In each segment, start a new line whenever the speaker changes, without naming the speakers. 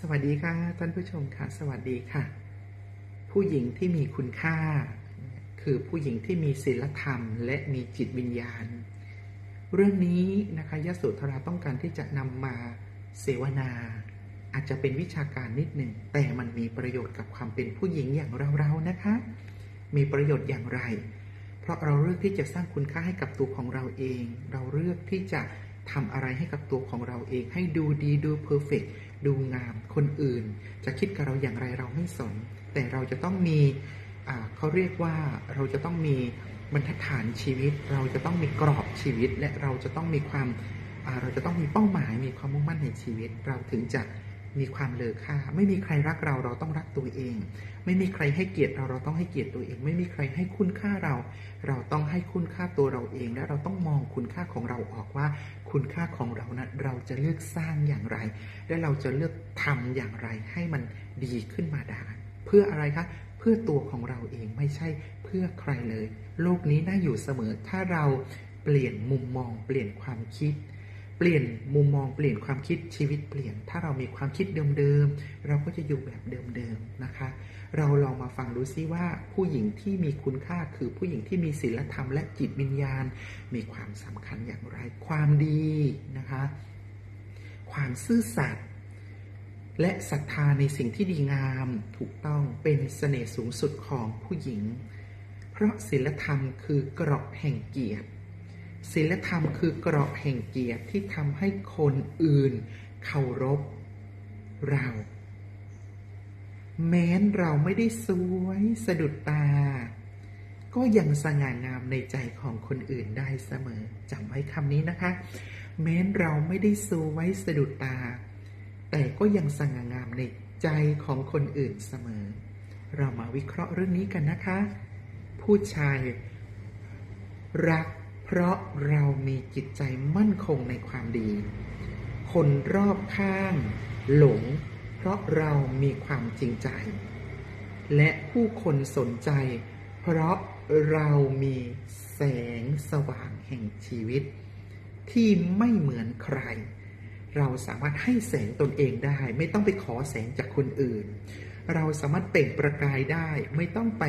สวัสดีค่ะท่านผู้ชมค่ะ สวัสดีค่ะ ผู้หญิงที่มีคุณค่า คือผู้หญิงที่มีศีลธรรม และมีจิตวิญญาณ เรื่องนี้นะคะยโสธราต้องการที่จะนำมาเสวนา อาจจะเป็นวิชาการนิดหนึ่งแต่มันมีประโยชน์กับความเป็นผู้หญิงอย่างเราๆนะคะ มีประโยชน์อย่างไร เพราะเราเลือกที่จะสร้างคุณค่าให้กับตัวของเราเอง เราเลือกที่จะ ทำอะไรให้กับตัวของเราเอง ให้ดูดีดูเพอร์เฟกดูงามคนอื่น จะคิดกับเราอย่างไรเราไม่สน แต่เราจะต้องมีเขาเรียกว่าเราจะต้องมีบรรทัดฐานชีวิต เราจะต้องมีกรอบชีวิต และเราจะต้องมีความเราจะต้องมีเป้าหมายมีความมุ่งมั่นในชีวิต เราถึงจะ มีความเลอค่า ไม่มีใครรักเราเราต้องรักตัวเอง ไม่มีใครให้เกียรติเราเราต้องให้เกียรติตัวเอง ไม่มีใครให้คุณค่าเรา เราต้องให้คุณค่าตัวเราเอง และเราต้องมองคุณค่าของเราออกว่า คุณค่าของเรานะเราจะเลือกสร้างอย่างไร และเราจะเลือกทำอย่างไรให้มันดีขึ้นมาได้เพื่ออะไรคะเพื่อตัวของเราเองไม่ใช่เพื่อใครเลย โลกนี้น่าอยู่เสมอถ้าเราเปลี่ยนมุมมองเปลี่ยนความคิด เปลี่ยนมุมมองเปลี่ยนความคิดชีวิตเปลี่ยน ถ้าเรามีความคิดเดิมๆเราก็จะอยู่แบบเดิมๆนะคะ เราลองมาฟังดูซิว่าผู้หญิงที่มีคุณค่าคือผู้หญิงที่มีศีลธรรมและจิตวิญญาณ มีความสำคัญอย่างไร ความดีนะคะ ความซื่อสัตย์และศรัทธาในสิ่งที่ดีงามถูกต้องเป็นเสน่ห์สูงสุดของผู้หญิง เพราะศีลธรรมคือเกราะแห่งเกียรติ ศีลธรรมคือเกราะแห่งเกียรติที่ทำให้คนอื่นเคารพเรา แม้นเราไม่ได้สวยสะดุดตา ก็ยังสง่างามในใจของคนอื่นได้เสมอจำไว้คำนี้นะคะ แม้นเราไม่ได้สวยสะดุดตา แต่ก็ยังสง่างามในใจของคนอื่นเสมอ เรามาวิเคราะห์เรื่องนี้กันนะคะ ผู้ชายรัก เพราะเรามีจิตใจมั่นคงในความดี คนรอบข้างหลง เพราะเรามีความจริงใจ และผู้คนสนใจ เพราะเรามีแสงสว่างแห่งชีวิต ที่ไม่เหมือนใคร เราสามารถให้แสงตนเองได้ ไม่ต้องไปขอแสงจากคนอื่น เราสามารถเปล่งประกายได้ ไม่ต้องไป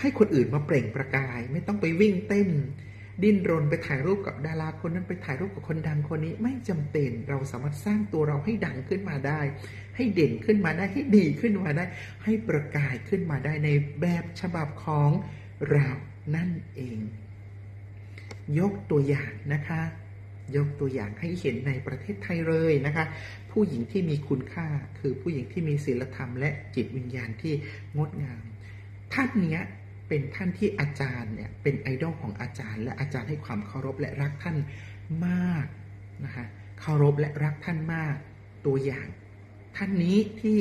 ให้คนอื่นมาเปล่งประกาย ไม่ต้องไปวิ่งเต้น ดิ้นรนไปถ่ายรูปกับดาราคนนั้นไปถ่ายรูปกับคนดังคนนี้ไม่จำเป็นเราสามารถสร้างตัวเราให้ดังขึ้นมาได้ ให้เด่นขึ้นมาได้ให้ดีขึ้นมาได้ ให้ประกายขึ้นมาได้ในแบบฉบับของเรานั่นเอง ยกตัวอย่างนะคะยกตัวอย่างให้เห็นในประเทศไทยเลยนะคะ ผู้หญิงที่มีคุณค่าคือผู้หญิงที่มีศีลธรรมและจิตวิญญาณที่งดงาม ท่านเนี้ย เป็นท่านที่อาจารย์เนี่ยเป็นไอดอลของอาจารย์ และอาจารย์ให้ความเคารพและรักท่านมากนะคะเคารพและรักท่านมากตัวอย่าง ท่านนี้ที่